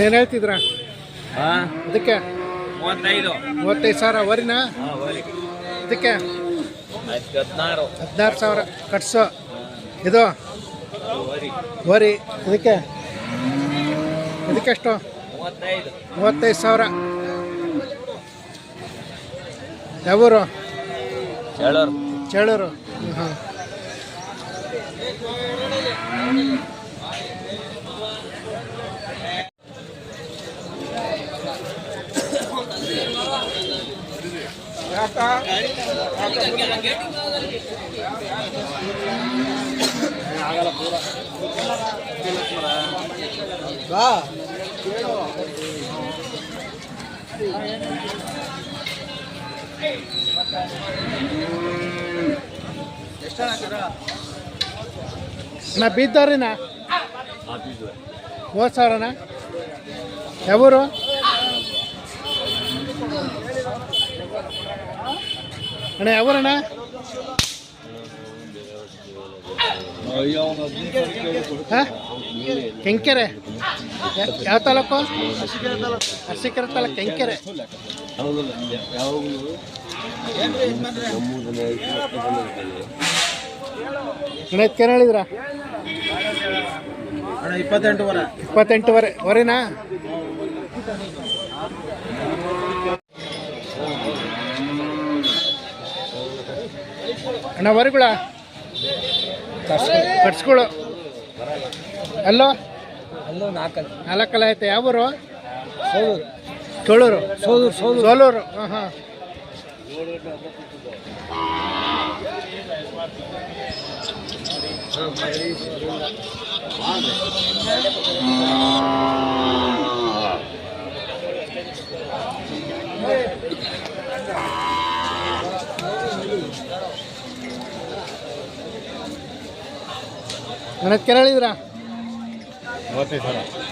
ಏನು ಹೇಳ್ತಿದ್ರ? ಹಾಂ? ಅದಕ್ಕೆ? ಮೂವತ್ತೈದು. ಮೂವತ್ತೈದು ಸಾವಿರ ವರಿನಾ ಇದಕ್ಕೆ? ಅದಕ್ಕೆ ಹದಿನಾರು. ಹದಿನಾರು ಸಾವಿರ ಕಟ್ಸು. ಇದು? ವರಿ. ಇದಕ್ಕೆ? ಇದಕ್ಕೆಷ್ಟು? ಮೂವತ್ತೈದು. ಮೂವತ್ತೈದು ಸಾವಿರ. ಯಾವೂರು? ಚೇಳೂರು ಚೇಳೂರು ಹಾಂ ಅಣ್ಣ ಬೀದ್ದವ್ರಿನ? ಮೂವತ್ತು ಸಾವಿರನಾ? ಯಾವೂರು? ಅಣ್ಣ ಯಾವಣ್ಣ ಹಾಂ? ಕೆಂಕೆರೆ. ಯಾವ ತಾಲೂಕು? ಅರಸೀಕೆರೆ ತಾಲೂಕು ಕೆಂಕೆರೆ. ಅಣ್ಣ ಏನು ಹೇಳಿದ್ರ? ಅಣ್ಣ ಇಪ್ಪತ್ತೆಂಟು ವರ ಇಪ್ಪತ್ತೆಂಟುವರೆ ವರೆನಾ ಅಣ್ಣ ವರೆಗಳ ಕಟ್ಸ್ಗಳು ಅಲ್ಲೋ ಅಲ್ಲೂ ನಾಲ್ಕಲ್ಲಿ ನಾಲ್ಕಲ್ಲ ಐತೆ. ಯಾವ ಊರು ಸೋಲೂರು ಚೋಳೂರು ಸೋಲೂರು ಸೋಲೂರು ಸೋಲೂರು. ಹಾಂ ಹಾಂ. ನನಗೆ ಕೇಳಿದ್ರ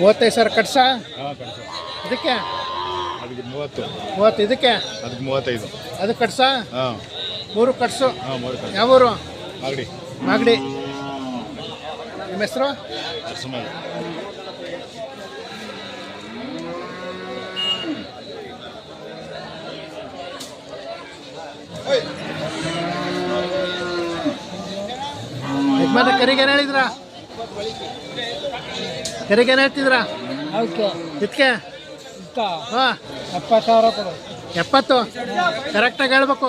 ಮೂವತ್ತೈದು ಸಾವಿರ. ಕಟ್ಸ? ಇದಕ್ಕೆ? ಅದಕ್ಕೆ ಮೂವತ್ತು. ಮೂವತ್ತು ಇದಕ್ಕೆ? ಅದಕ್ಕೆ ಮೂವತ್ತೈದು. ಅದು ಕಟ್ಸ? ಹಾಂ. ಮೂರು ಕಟ್ಸು. ಹಾಂ ಮೂರು ಯಾವ ಊರು? ಮಾಗಡಿ. ಮಾಗಡಿ. ನಿಮ್ಮ ಹೆಸರು? ಸುಮಾರು ಯಜಮಾನ ಕರಿಗೆ ಏನು ಹೇಳಿದ್ರ? ಕರಿಗೆ ಏನು ಹೇಳ್ತಿದ್ರ? ಓಕೆ ಇದಕ್ಕೆ ಹಾಂ. ಎಪ್ಪತ್ತು ಸಾವಿರ ಕೊಡು. ಎಪ್ಪತ್ತು? ಕರೆಕ್ಟಾಗಿ ಹೇಳ್ಬೇಕು.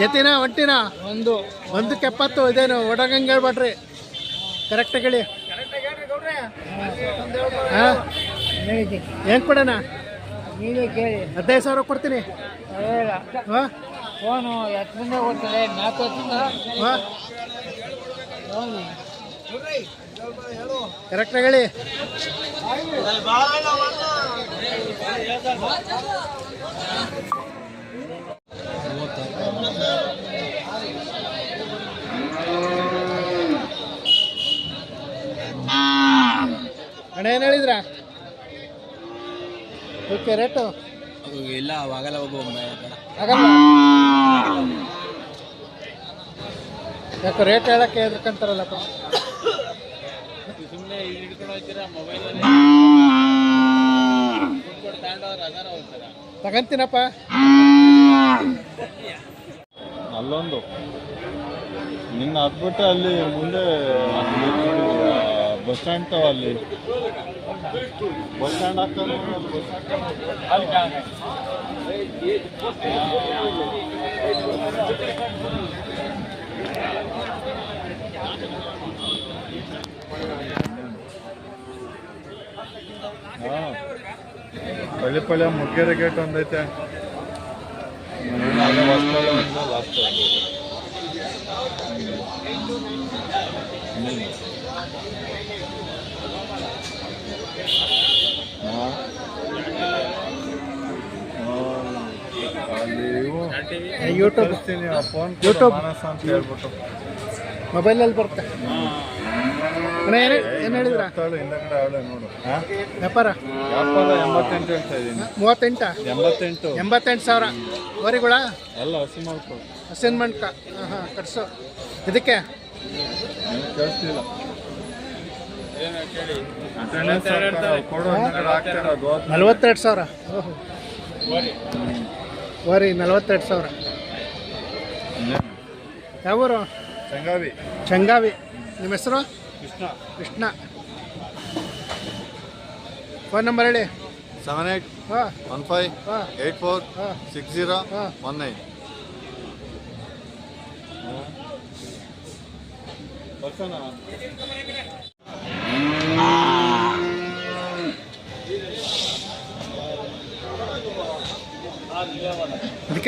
ಜತಿನ ಒಂಟಿನ? ಒಂದು. ಒಂದಕ್ಕೆ ಎಪ್ಪತ್ತು ಇದೇನು ಒಡಗಂಗೆ ಹೇಳ್ಬೇಡ್ರಿ. ಕರೆಕ್ಟಾಗಿ ಹೇಳಿ. ಹಾಂ. ಹೆಂಗೆ ಕೊಡೋಣ? ಹದಿನೈದು ಸಾವಿರ ಕೊಡ್ತೀನಿ. ಹಾಂ. ಫೋನು ಎತ್ತರಿಂದ ಕೊಡ್ತಾರೆ ನಾಲ್ಕು ಹೊತ್ತಿಂದ ಹಾಂ ಕರೆಕ್ಟಾಗಿ ಹೇಳಿ. ಅಣ್ಣ ಏನು ಹೇಳಿದ್ರ? ಓಕೆ ರೇಟು ಇಲ್ಲ ಅವಾಗಲ್ಲ ಹೋಗು ಆಗಲ್ಲ ಯಾಕೋ ರೇಟ್ ಹೇಳಕ್ಕೆ ಹೆದರ್ಕಂತಾರಲ್ಲಪ್ಪ ಸುಮ್ಮನೆ ತಗಂತೀನಪ್ಪ. ಅಲ್ಲೊಂದು. ನಿನ್ನ ಹತ್ಬಿಟ್ಟು ಅಲ್ಲಿ ಮುಂದೆ ಬಸ್ ಸ್ಟ್ಯಾಂಡ್ ತಾವ ಅಲ್ಲಿ. ಬಸ್ ಸ್ಟ್ಯಾಂಡ್ ಆಗ್ತದೆ ಬಸ್ ಹಾಂ ಪಳ್ಳಿಪಳ್ಳಿ ಮುಗ್ಗೆರೆ ಗೇಟ್ ಒಂದೈತೆ ಅದೇ ಹೊಸ್ಪಳ್ಳಿ ಒಂದು last YouTube phone YouTube. Manasa ಅಂತ ಹೇಳ್ಬಿಟ್ಟು. ಮೊಬೈಲಲ್ಲಿ ಬರುತ್ತೆ. ಏನು ಏನು ಹೇಳಿದ್ರ? ಎತ್ತಾಳು ಹಿಂದಗಡೆ ಅವಳೆ ನೋಡು. ಹಾಂ? ವ್ಯಾಪಾರ? ವ್ಯಾಪಾರ ಎಂಬತ್ತೆಂಟು ಹೇಳ್ತಾ ಇದ್ದೀನಿ. ಮೂವತ್ತೆಂಟ? ಎಂಬತ್ತೆಂಟು. ಎಂಬತ್ತೆಂಟು ಸಾವಿರ. ವರಿಗಳ? ಎಲ್ಲ ಹಸಿ ಮಾಡ್ಕೊ ಅಸೈನ್ಮೆಂಟ್ ಹಾಂ ಹಾಂ ಕಟ್ಸು. ಇದಕ್ಕೆ? ಕೇಳಿಸ್ತಿಲ್ಲ. ನಲ್ವತ್ತೆರಡು ಸಾವಿರ. ಓಹೋ. ವರಿ ನಲ್ವತ್ತೆರಡು ಸಾವಿರ. ಯಾವೂರು? ಚಂಗಾವಿ ಚಂಗಾವಿ ನಿಮ್ಮ ಹೆಸರು? ಕೃಷ್ಣ. ಕೃಷ್ಣ. ಫೋನ್ ನಂಬರ್ ಹೇಳಿ. ಸೆವೆನ್ ಏಟ್ ಹಾಂ. ಒನ್ ಫೈವ್ ಹಾಂ. ಏಯ್ಟ್ ಫೋರ್ ಹಾಂ. ಸಿಕ್ಸ್ ಜೀರೋ ಹಾಂ. One nine.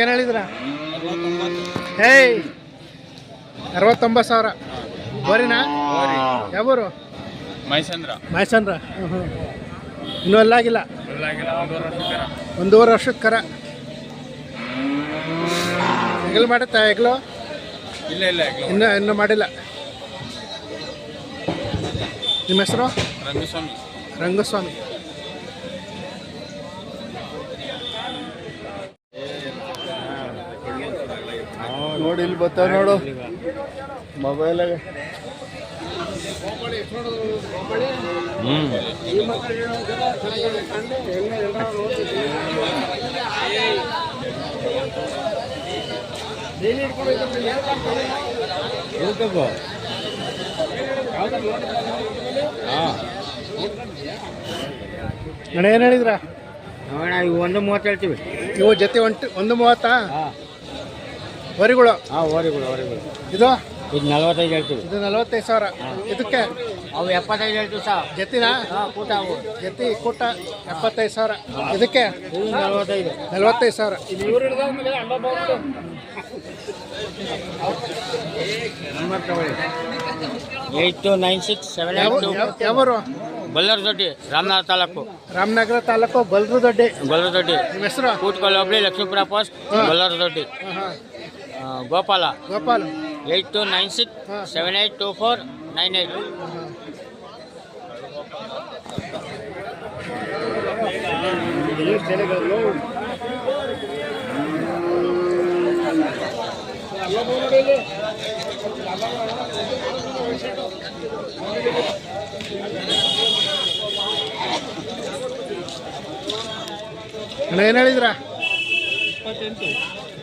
ಅದಕ್ಕೇನು ಹೇಳಿದ್ರ? ಹೇಯ್ ಅರವತ್ತೊಂಬತ್ತು ಸಾವಿರ. ಬರೀನಾ? ಯಾವೂರು? ಮೈಸಂದ್ರ. ಮೈಸಂದ್ರ. ಹ್ಞೂ ಹ್ಞೂ ಇನ್ನೂ ಅಲ್ಲಾಗಿಲ್ಲ? ಒಂದೂವರೆ ವರ್ಷದ ಕರ. ಹೆಗಲು ಮಾಡುತ್ತಾ ಹೆಗ್ಲು? ಇಲ್ಲ ಇಲ್ಲ ಇನ್ನೂ ಇನ್ನೂ ಮಾಡಿಲ್ಲ. ನಿಮ್ಮ ಹೆಸರು? ರಂಗಸ್ವಾಮಿ. ರಂಗಸ್ವಾಮಿ. ನೋಡಿ ಇಲ್ಲಿ ಬರ್ತಾವ ನೋಡು. ಹಾ ಅಣ್ಣ ಏನು ಹೇಳಿದ್ರ? ಒಂದು ಮೂವತ್ತು ಹೇಳ್ತೀವಿ. ನೀವು ಜೊತೆ ಒಂಟು ಒಂದು ಮೂವತ್ತಾ? ವರಿಗಳು. ಹಾಂ ಓರಿಗಳು ಓರಿಗಳು ಇದು? ಇದು ನಲ್ವತ್ತೈದು ಹೇಳ್ತೀವಿ. ಇದು ನಲವತ್ತೈದು ಸಾವಿರ. ಇದಕ್ಕೆ ಅವು ಎಪ್ಪತ್ತೈದು ಹೇಳ್ತೀವಿ ಸರ್. ಜತಿನ ಹಾಂ ಕೂಟ ಅವು. ಜತಿ ಕೂಟ ಎಪ್ಪತ್ತೈದು ಸಾವಿರ. ಇದಕ್ಕೆ ಇದು ನಲ್ವತ್ತೈದು. ನಲವತ್ತೈದು ಸಾವಿರ. Eight two nine six seven ಯಾವರು? ಯಾವ- ದೊಡ್ಡಿ ರಾಮನಗರ ತಾಲೂಕು. ರಾಮನಗರ ತಾಲೂಕು ಬಲ್ರು ದೊಡ್ಡಿ. ಬಲ್ಲರು ದೊಡ್ಡಿ. ನಿಮ್ಮ ಹೆಸರು? ಕೂತ್ಕೊಳ್ಳಿ Lakshmipura post Ballari Doddi. Gopala. Gopala. Eight two nine six seven eight two four nine eight. ಅಣ್ಣ ಏನು ಹೇಳಿದ್ರ?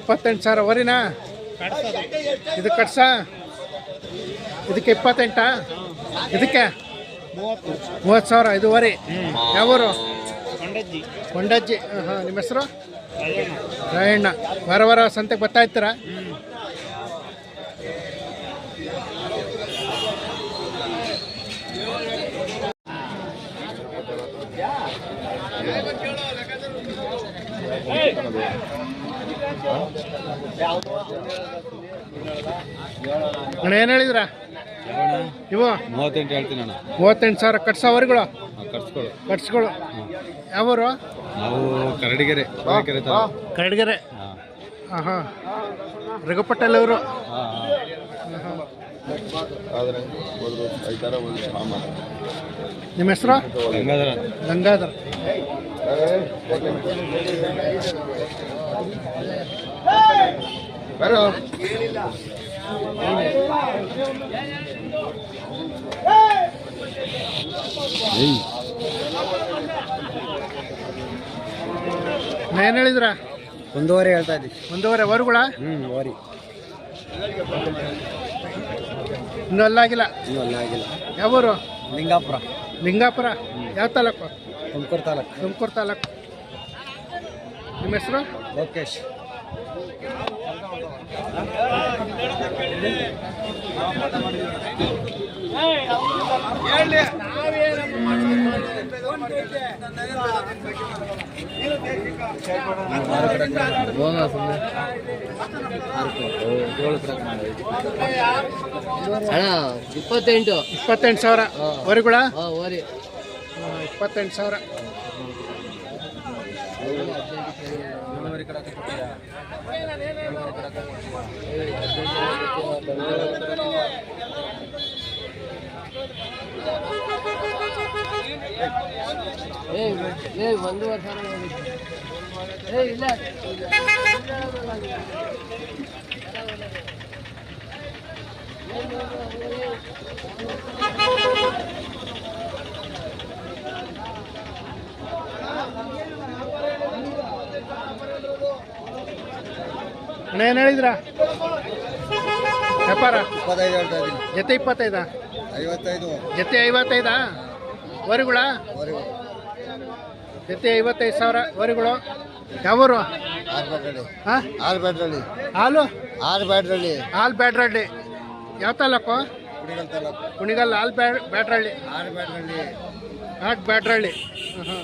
ಇಪ್ಪತ್ತೆಂಟು ಸಾವಿರ ವರಿನಾ? ಇದು ಕಟ್ಸ? ಇದಕ್ಕೆ ಇಪ್ಪತ್ತೆಂಟಾ? ಇದಕ್ಕೆ? ಮೂವತ್ತು ಸಾವಿರ ಇದು ವರಿ ಯಾವೂರು? ಕೊಂಡಜ್ಜಿ ಹಾಂ ನಿಮ್ಮ ಹೆಸರು? ರಾಯಣ್ಣ. ವಾರ ವಾರ ಸಂತೆಗೆ ಬರ್ತಾ ಇರ್ತೀರಾ? ಅಣ್ಣ ಏನು ಹೇಳಿದ್ರ? ಇವು? ಮೂವತ್ತೆಂಟು ಹೇಳ್ತೀನಿ ಅಣ್ಣ. ಮೂವತ್ತೆಂಟು ಸಾವಿರ ಕಟ್ಸೋವರೆಗಳು ಕಟ್ಸ್ಕೊಡು ಕಟ್ಸ್ಗಳು ಯಾವರು? ನಾವು ಕರಡಿಗೆರೆ ಕರಡಿಗೆರೆ ಕರಡ್ಗೆರೆ. ಹಾಂ. ಹಾಂ ರಘುಪಟ್ಟಲ್ ಅವರು? ನಿಮ್ಮ ಹೆಸರು? ಗಂಗಾಧರ ಗಂಗಾಧರ್. ಬರೋ. ಏನು ಹೇಳಿದ್ರ? ಒಂದೂವರೆ ಹೇಳ್ತಾ ಇದ್ದೀವಿ ಒಂದೂವರೆ ವರುಗಳ ಹ್ಞೂ ಓರಿ. ಇನ್ನೂ ಅಲ್ಲಾಗಿಲ್ಲ? ಇನ್ನೂ ಅಲ್ಲ ಆಗಿಲ್ಲ ಯಾವೂರು? ಲಿಂಗಾಪುರ. ಲಿಂಗಾಪುರ? ಯಾವ ತಾಲೂಕು? ತುಮಕೂರು ತಾಲೂಕು. ತುಮಕೂರು ತಾಲೂಕು. ನಿಮ್ಮ ಹೆಸರು? ಲೋಕೇಶ್. ಅಣ್ಣ ಇಪ್ಪತ್ತೆಂಟು. ಇಪ್ಪತ್ತೆಂಟು ಸಾವಿರ. ಕೂಡ ಹಾಂ ಓರಿ. ಇಪ್ಪತ್ತೆಂಟು ಸಾವಿರ ಏ ಒಂದೂವರೆ ಸಾವಿರ ಏ ಇಲ್ಲ ಏನು ಹೇಳಿದ್ರ? ವ್ಯಾಪಾರ? ಇಪ್ಪತ್ತೈದು ಹೇಳ್ತಾ ಇದ್ದೀನಿ. ಜೊತೆ ಇಪ್ಪತ್ತೈದಾ? ಐವತ್ತೈದು. ಜೊತೆ ಐವತ್ತೈದಾ? ವರಿಗಳ? ಜೊತೆ ಐವತ್ತೈದು ಸಾವಿರ ವರಿಗಳು. ಯಾವೂರು? ಆರು ಹಾಂ? ಆರು ಬ್ಯಾಟ್ರಲ್ಲಿ ಹಾಲು? ಆರು ಹಾಲು ಬ್ಯಾಡ್ರಳ್ಳಿ ಯಾವ ತಾಲೂಕು? ಕುಡಿಗಲ್ ತಾಲೂಕು. ಕುಣಿಗಲ್ ಹಾಲು ಬ್ಯಾಡ್ ಬ್ಯಾಡ್ರಳ್ಳಿ ಆರು ಬ್ಯಾಡ್ರಳ್ಳಿ ಹಾಂ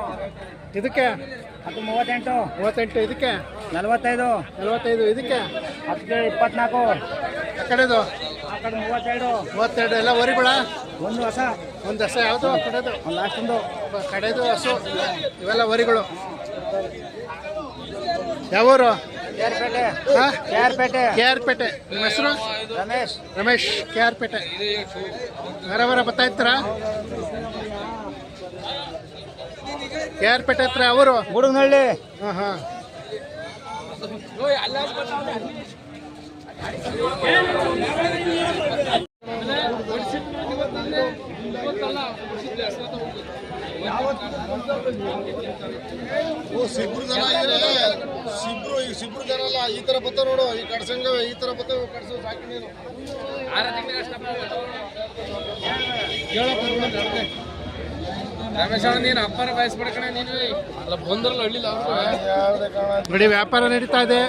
ಇದಕ್ಕೆ? ಅದು ಮೂವತ್ತೆಂಟು. ಮೂವತ್ತೆಂಟು ಇದಕ್ಕೆ? ನಲವತ್ತೈದು. ನಲವತ್ತೈದು ಇದಕ್ಕೆ? ಹತ್ತು ಇಪ್ಪತ್ನಾಲ್ಕು. ಆ ಕಡೆದು? ಆ ಕಡೆ ಮೂವತ್ತೆರಡು. ಮೂವತ್ತೆರಡು ಎಲ್ಲ ವರಿಗಳ ಒಂದು ಹೊಸ. ಒಂದು ದಸ ಯಾವುದು? ಕಡೆದು? ಒಂದು ಲಾಸ್ಟೊಂದು ಕಡೆದು ಹಸು. ಇವೆಲ್ಲ ವರಿಗಳು ಯಾವೂರು ಕೇರ್ಪೇಟೆ ಹಾಂ? ಪೇಟೆ ಕೆ ಆರ್ ಪೇಟೆ ನಿಮ್ಮ ಹೆಸರು? ರಮೇಶ್. ರಮೇಶ್ ಕೆ ಆರ್ ಪೇಟೆ ಬರ ಬರ ಬರ್ತಾ ಇರ್ತೀರಾ? ಕೆ ಆರ್ ಪೇಟೆ ಹತ್ರ ಅವರು? ಗುಡುಗನಹಳ್ಳಿ ಹಾಂ ಹಾಂ. ಓ ಸಿಬ್ರು ಜನ ಇದ್ರೆ ಸಿಬ್ರು ಈ ಸಿಬ್ರು ಜನ ಅಲ್ಲ ಈ ತರ ಬತ್ತ ನೋಡು. ಈ ಕಡ್ಸಂಗವೆ ಈ ತರ ಬತ್ತ ಕಡ್ಸೋ ಸಾಕಿ ನೀನು. ರಮೇಶ್ ಅಣ್ಣ ನೀನು ಅಪ್ಪರ ಬಯಸ್ಬಿಡ್ಕಣ ನೀನು ಅಲ್ಲ ಬಂದ್ರಲ್ಲ ಹಳ್ಳಿಲ್ಲ ಅವ್ರು. ಯಾವ್ದೇ ನೋಡಿ ವ್ಯಾಪಾರ ನಡೀತಾ ಇದೆ.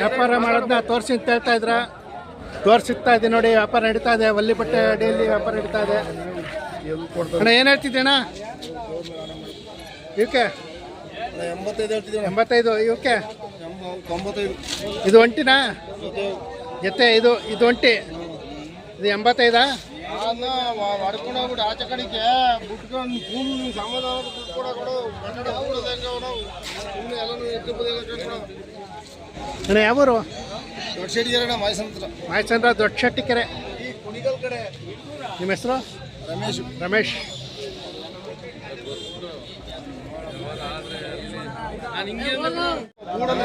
ವ್ಯಾಪಾರ ಮಾಡೋದನ್ನ ತೋರಿಸಿ ಅಂತ ಹೇಳ್ತಾ ಇದ್ರ. ತೋರಿಸಿಗ್ತಾ ಇದೆ ನೋಡಿ ವ್ಯಾಪಾರ ನಡೀತಾ ಇದೆ. ಒಲ್ಲಿ ಬಟ್ಟೆ ಡೈಲಿ ವ್ಯಾಪಾರ ನಡೀತಾ ಇದೆ. ಅಣ್ಣ ಏನು ಹೇಳ್ತಿದ್ದೆ ಅಣ್ಣ ಇವಕ್ಕೆ ಎಂಬತ್ತೈದು ಇವಕ್ಕೆ ಇದು ಒಂಟಿನಾ? ಜೊತೆ ಇದು ಇದು ಒಂಟಿ. ಇದು ಎಂಬತ್ತೈದಾ? ಅದನ್ನ ಹೊಡ್ಕೊಂಡು ಹೋಗ್ಬಿಟ್ಟು ಆಚೆ ಕಡೆಗೆ ಬಿಟ್ಕೊಂಡು ಭೂಮಿ ಸಮಾಧಾನ ಬಿಟ್ಕೊಡ ಕೊಡು ಕನ್ನಡ ಸುಮ್ಮನೆ ಎಲ್ಲನೂ. ಅಣ್ಣ ಯಾವೂರು? ದೊಡ್ಡ ಶೆಟ್ಟಿಗೆರಣ ಮಾಯಸಂತ್ರ ಮಾಯಚಂದ್ರ ದೊಡ್ಡ ಶೆಟ್ಟಿಕೆರೆ ಈ ಕುಣಿಗಲ್ ಕಡೆ. ನಿಮ್ಮ ಹೆಸರು? ರಮೇಶ್. ರಮೇಶ್. ಕೂಡದ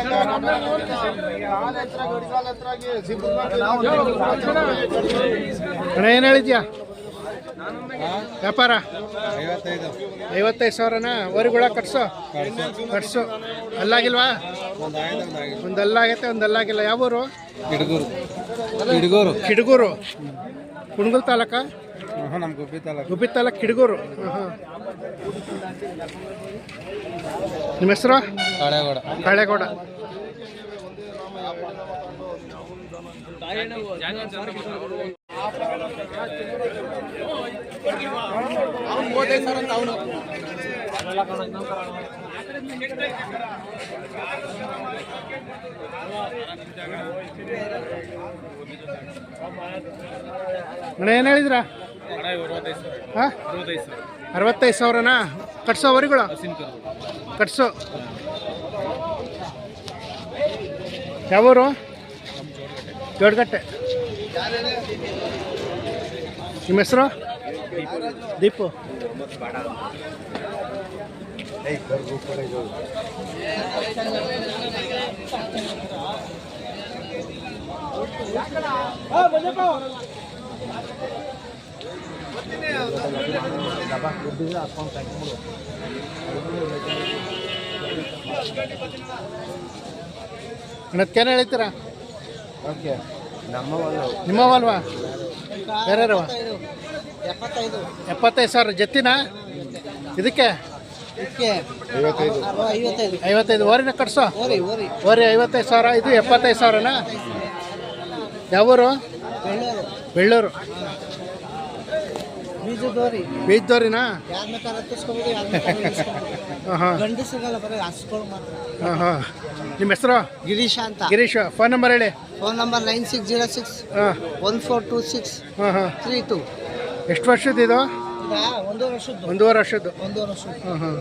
ಅಣ್ಣ ಏನು ಹೇಳಿದ್ಯಾ? ವ್ಯಾಪಾರ? ಐವತ್ತೈದು ಸಾವಿರನಾ? ವರಿಗಳ ಕಟ್ಸು. ಕಟ್ಸು. ಅಲ್ಲಾಗಿಲ್ವಾ? ಒಂದು ಒಂದಲ್ಲಾಗಿಲ್ಲ. ಯಾವ ಊರು? ಒಂದು ಅಲ್ಲಾಗಿಲ್ಲ ಯಾವೂರು ಹಿಡಗೂರು. ಹಿಡಗೂರು. ಕಿಡಗೂರು. ಕುಣಗುಲ್ ತಾಲೂಕ? ನಮ್ಮ ಗುಬ್ಬಿ ತಾಲೂಕು. ಗುಬ್ಬಿ ತಾಲೂಕು ಹಾಂ ನಿಮ್ಮ ಹೆಸರು? ಕಾಳೇಗೌಡ. ಕಾಳೇಗೌಡ. ಏನು ಹೇಳಿದ್ರ? ಅರವತ್ತೈದು ಸಾವಿರನಾ? ಕಟ್ಸೋ ವರಿಗಳು? ಕಟ್ಸೋ. ಯಾವೂರು? ಜೋಡ್ಗಟ್ಟೆ ನಿಮ್ಮ ಹೆಸರು? ದೀಪು. ಅಣ್ಣಕ್ಕೇನು ಹೇಳ್ತೀರಾ? ಓಕೆ. ನಿಮ್ಮವಲ್ವಾ ಬೇರೆಯವ್ರವ ಎಪ್ಪತ್ತೈದು. ಎಪ್ಪತ್ತೈದು ಸಾವಿರ. ಜತ್ತಿನ? ಇದಕ್ಕೆ? ಇದಕ್ಕೆ ಐವತ್ತೈದು. ಓರಿನ ಕಟ್ಸೋ? ಓರಿ ಓರಿ. ಓರಿ ಐವತ್ತೈದು ಸಾವಿರ. ಇದು ಎಪ್ಪತ್ತೈದು ಸಾವಿರನಾ? ಯಾವೂರು? ಬೆಳ್ಳೂರು. ಕಾರ ಇಳಿಸ್ಕೊಬೋದು. ಹಾಂ ಹಾಂ ನಿಮ್ಮ ಹೆಸರು? ಗಿರೀಶ ಅಂತ. ಗಿರೀಶ್. ಫೋನ್ ನಂಬರ್ ಹೇಳಿ. Phone number nine six zero six ಹಾಂ. ಒನ್ ಫೋರ್ ಟೂ ಸಿಕ್ಸ್ ಹಾಂ ಹಾಂ ತ್ರೀ ಟೂ ಎಷ್ಟು ವರ್ಷದ ಇದು? ಒಂದೂವರೆ ವರ್ಷದ್ದು. ಒಂದೂವರೆ ವರ್ಷದ್ದು. ಒಂದೂವರೆ ವರ್ಷ ಹಾಂ ಹಾಂ